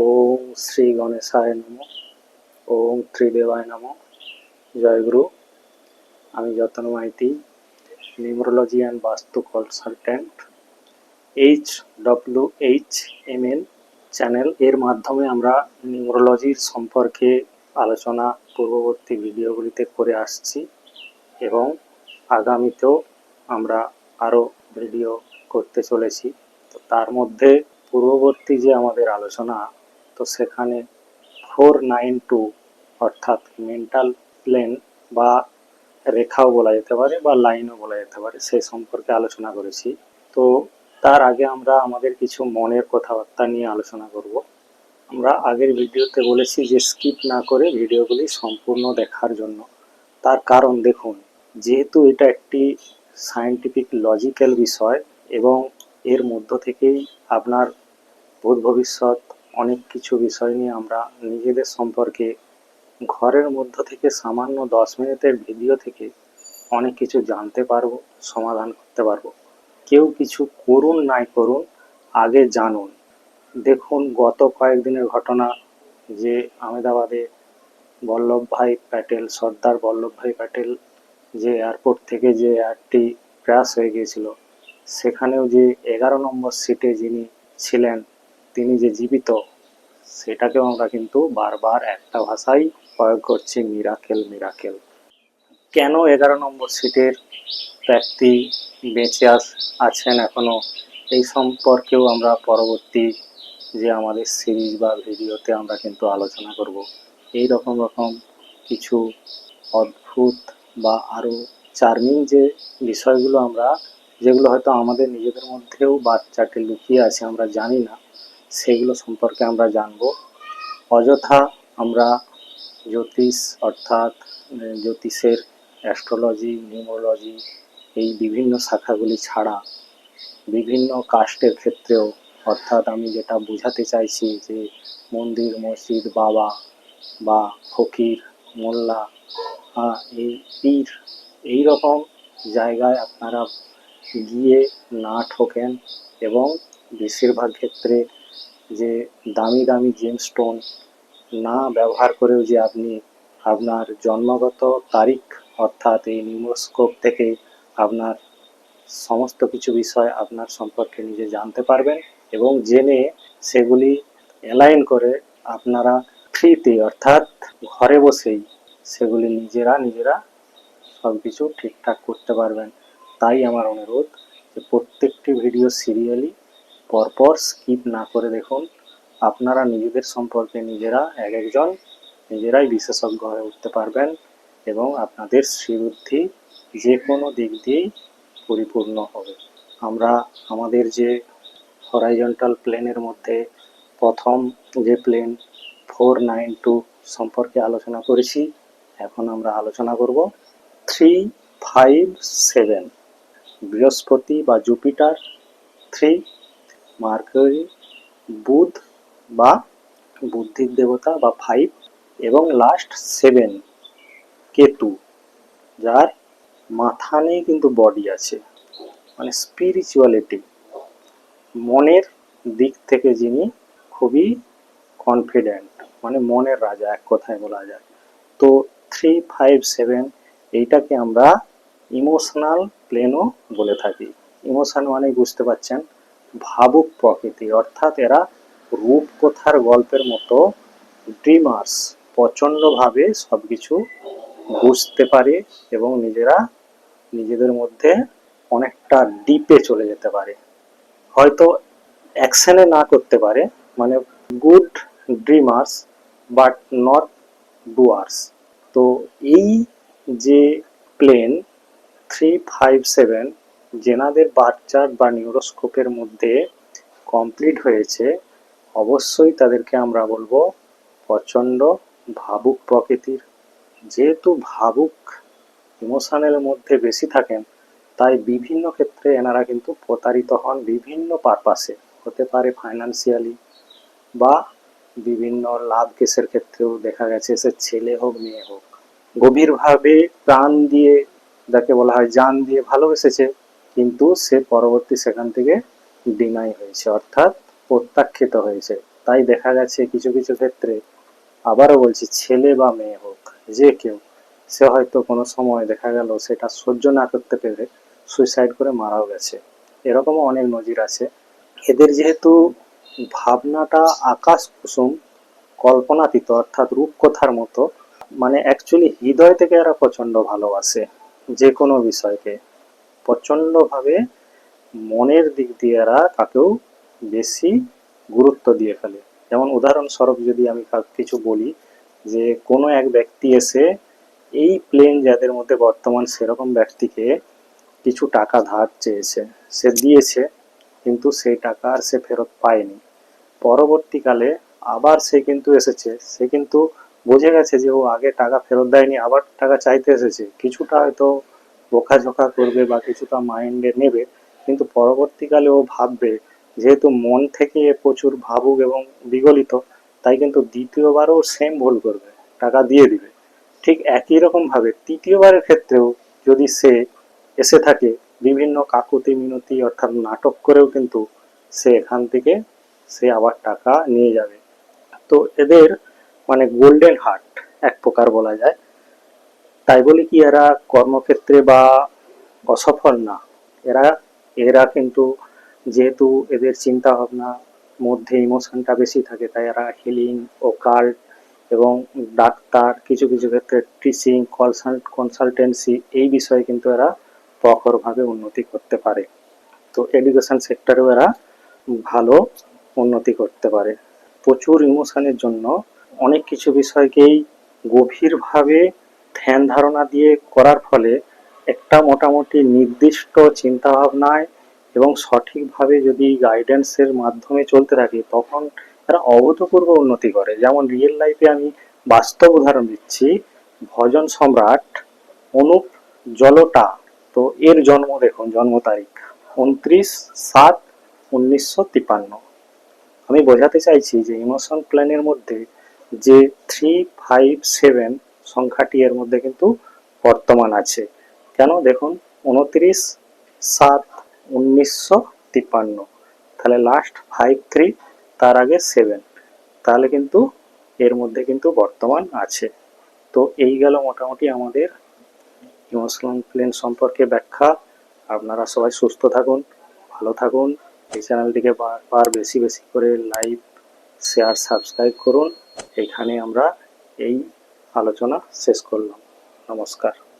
ওম শ্রী গণেশায় নম। ওম ত্রিদেবায় নম। জয়গুরু আমি Jatan Maiti, numerology and vastu consultant, H W H M N channel. এর মাধ্যমে আমরা নিউমোরোলজির সম্পর্কে আলোচনা, পূর্ববর্তী ভিডিওগুলিতে করে আসছি এবং আগামীতেও আমরা আরও ভিডিও করতে চলেছি। তো তার মধ্যে পূর্ববর্তী যে আমাদের আলোচনা তো সেখানে ফোর নাইন টু অর্থাৎ মেন্টাল প্লেন বা রেখাও বলা যেতে পারে বা লাইনও বলা যেতে পারে সেই সম্পর্কে আলোচনা করেছি। তো তার আগে আমরা আমাদের কিছু মনের কথাবার্তা নিয়ে আলোচনা করব। আমরা আগের ভিডিওতে বলেছি যে স্কিপ না করে ভিডিওগুলি সম্পূর্ণ দেখার জন্য। তার কারণ দেখুন, যেহেতু এটা একটি সায়েন্টিফিক লজিক্যাল বিষয় এবং এর মধ্য থেকেই আপনার ভূত ভবিষ্যৎ অনেক কিছু বিষয় নিয়ে আমরা নিজেদের সম্পর্কে ঘরের মধ্য থেকে সামান্য দশ মিনিটের ভিডিও থেকে অনেক কিছু জানতে পারব, সমাধান করতে পারব। কেউ কিছু করুন নাই করুন, আগে জানুন। দেখুন গত কয়েকদিনের ঘটনা, যে আহমেদাবাদে বল্লভভাই প্যাটেল, সর্দার বল্লভভাই প্যাটেল যে এয়ারপোর্ট থেকে যে এয়ারটি ক্র্যাশ হয়ে গিয়েছিল, সেখানেও যে এগারো নম্বর সিটে যিনি ছিলেন তিনি যে জীবিত, সেটাকেও আমরা কিন্তু বারবার একটা ভাষাই প্রয়োগ করছি, মিরাকেল মিরাকেল। কেন এগারো নম্বর সিটের ব্যক্তি বেঁচে আস, আছেন এখনও, এই সম্পর্কেও আমরা পরবর্তী যে আমাদের সিরিজ বা ভিডিওতে আমরা কিন্তু আলোচনা করব। এই রকম রকম কিছু অদ্ভুত বা আরও চার্মিং যে বিষয়গুলো আমরা, যেগুলো হয়তো আমাদের নিজেদের মধ্যেও বাচ্চাকে লুকিয়ে আছে, আমরা জানি না। সেগুলো সম্পর্কে আমরা জানব। অযথা আমরা জ্যোতিষ অর্থাৎ জ্যোতিষের অ্যাস্ট্রোলজি, নিউমোলজি এই বিভিন্ন শাখাগুলি ছাড়া বিভিন্ন কাস্টের ক্ষেত্রেও, অর্থাৎ আমি যেটা বোঝাতে চাইছি যে মন্দির, মসজিদ, বাবা বা ফকির, মোল্লা এই পীর এই রকম জায়গায় আপনারা গিয়ে না ঠকেন এবং বেশিরভাগ ক্ষেত্রে যে দামি দামি জেম স্টোন না ব্যবহার করেও যে আপনি আপনার জন্মগত তারিখ অর্থাৎ এই নিউমোস্কোপ থেকে আপনার সমস্ত কিছু বিষয় আপনার সম্পর্কে নিজে জানতে পারবেন এবং জেনে সেগুলি অ্যালাইন করে আপনারা ফ্রিতে অর্থাৎ ঘরে বসেই সেগুলি নিজেরা নিজেরা সব কিছু ঠিকঠাক করতে পারবেন। তাই আমার অনুরোধ যে প্রত্যেকটি ভিডিও সিরিয়ালি পরপর স্কিপ না করে দেখুন। আপনারা নিজেদের সম্পর্কে নিজেরা এক একজন নিজেরাই বিশেষজ্ঞ হয়ে উঠতে পারবেন এবং আপনাদের শ্রীবুদ্ধি যে কোনো দিক দিয়েই পরিপূর্ণ হবে। আমরা আমাদের যে হরাইজন্টাল প্লেনের মধ্যে প্রথম যে প্লেন ফোর নাইন টু সম্পর্কে আলোচনা করেছি, এখন আমরা আলোচনা করব থ্রি ফাইভ সেভেন বৃহস্পতি বা জুপিটার থ্রি, মার্কারি, বুধ বা বুদ্ধির দেবতা বা ফাইভ, এবং লাস্ট সেভেন, কেতু, যার মাথা নেই কিন্তু বডি আছে মানে স্পিরিচুয়ালিটি মনের দিক থেকে যিনি খুবই কনফিডেন্ট মানে মনের রাজা, এক কথায় বলা যায়। তো থ্রি, ফাইভ, সেভেন, এইটাকে আমরা ইমোশনাল প্লেনও বলে থাকি। ইমোশন মানে বুঝতে পারছেন, ভাবুক প্রকৃতি। অর্থাৎ এরা রূপকথার গল্পের মতো ড্রিমার্স প্রচণ্ডভাবে সব কিছু বুঝতে পারে এবং নিজেরা নিজেদের মধ্যে অনেকটা ডিপে চলে যেতে পারে। হয়তো অ্যাকশনে না করতে পারে মানে good dreamers but not doers তো এই যে প্লেন থ্রি ফাইভ সেভেন যেনাদের বার্চার বা নিউরোস্কোপের মধ্যে কমপ্লিট হয়েছে, অবশ্যই তাদেরকে আমরা বলব প্রচণ্ড ভাবুক প্রকৃতির। যেহেতু ভাবুক ইমোশনের মধ্যে বেশি থাকেন, তাই বিভিন্ন ক্ষেত্রে এনারা কিন্তু প্রতারিত হন বিভিন্ন পারপাসে। হতে পারে ফাইন্যান্সিয়ালি বা বিভিন্ন লাভ কেসের ক্ষেত্রেও দেখা গেছে, সে ছেলে হোক, মেয়ে হোক। গভীরভাবে প্রাণ দিয়ে যাকে বলা হয় জান দিয়ে ভালোবেসেছে, কিন্তু সে পরবর্তী সেখান থেকে ডিনাই হয়েছে, অর্থাৎ প্রত্যাখ্যিত হয়েছে। তাই দেখা গেছে কিছু কিছু ক্ষেত্রে আবারও বলছি, ছেলে বা মেয়ে হোক, যে কেউ, সে হয়তো কোনো সময় দেখা গেল সেটা সহ্য না করতে পেরে সুইসাইড করে মারাও গেছে। এরকমও অনেক নজির আছে। এদের যেহেতু ভাবনাটা আকাশ কুসুম কল্পনাতীত, অর্থাৎ রূপকথার মতো মানে অ্যাকচুয়ালি হৃদয় থেকে এরা প্রচণ্ড ভালোবাসে। যে কোনো বিষয়কে প্রচন্ডভাবে মনের দিক দিয়ে এরা কাকেও বেশি গুরুত্ব দিয়ে ফেলে। যেমন উদাহরণস্বরূপ যদি আমি কিছু বলি যে কোনো এক ব্যক্তি এসে এই প্লেন যাদের মধ্যে বর্তমান সেরকম ব্যক্তিকে কিছু টাকা ধার চেয়েছে, সে দিয়েছে, কিন্তু সেই টাকা আর সে ফেরত পায়নি। পরবর্তীকালে আবার সে কিন্তু এসেছে, সে কিন্তু বুঝে গেছে যে ও আগে টাকা ফেরত দেয়নি, আবার টাকা চাইতে এসেছে। কিছুটা হয়তো বোকাঝোকা করবে বা কিছুটা মাইন্ডে নেবে, কিন্তু পরবর্তীকালে ও ভাববে, যেহেতু মন থেকে প্রচুর ভাবুক এবং বিগলিত, তাই কিন্তু দ্বিতীয়বারও সেম ভুল করবে, টাকা দিয়ে দিবে। ঠিক একই রকম ভাবে তৃতীয়বারের ক্ষেত্রেও যদি সে এসে থাকে, বিভিন্ন কাকুতি মিনতি অর্থাৎ নাটক করেও কিন্তু সে এখান থেকে সে আবার টাকা নিয়ে যাবে। তো এদের মানে গোল্ডেন হার্ট এক প্রকার বলা যায়। তাই বলে কি, এরা কর্মক্ষেত্রে বা অসফল না। এরা এরা কিন্তু যেহেতু এদের চিন্তা ভাবনা মধ্যে ইমোশনটা বেশি থাকে, তাই এরা হিলিং ও কার্ড এবং ডাক্তার, কিছু কিছু ক্ষেত্রে টিচিং কনসাল্ট কনসালটেন্সি এই বিষয়ে কিন্তু এরা প্রখরভাবে উন্নতি করতে পারে। তো এডুকেশন সেক্টরেও এরা ভালো উন্নতি করতে পারে। প্রচুর ইমোশনের জন্য অনেক কিছু বিষয়কেই গভীরভাবে ধ্যান ধারণা দিয়ে করার ফলে একটা মোটামুটি নির্দিষ্ট চিন্তাভাবনায় এবং সঠিকভাবে যদি গাইডেন্সের মাধ্যমে চলতে থাকে, তখন তারা অভূতপূর্ব উন্নতি করে যেমন রিয়েল লাইফে আমি বাস্তব উদাহরণ দিচ্ছি, ভজন সম্রাট অনুপ জলটা, তো এর জন্ম দেখুন, জন্ম তারিখ, উনত্রিশ সাত উনিশশো তিপান্ন আমি বোঝাতে চাইছি যে ইমোশন প্ল্যানের মধ্যে যে থ্রি ফাইভ সেভেন সংখ্যাটি এর মধ্যে কিন্তু বর্তমান আছে। কেন? দেখুন, উনত্রিশ সাত উনিশশো তিপ্পান্ন। তাহলে লাস্ট ফাইভ থ্রি তার আগে সেভেন তাহলে কিন্তু এর মধ্যে কিন্তু বর্তমান আছে। তো এই গেল মোটামুটি আমাদের ইমোশনাল প্লেন সম্পর্কে ব্যাখ্যা। আপনারা সবাই সুস্থ থাকুন, ভালো থাকুন। এই চ্যানেলটিকে বারবার বেশি বেশি করে লাইক, শেয়ার, সাবস্ক্রাইব করুন। এখানে আমরা এই আলোচনা শেষ করলাম। নমস্কার।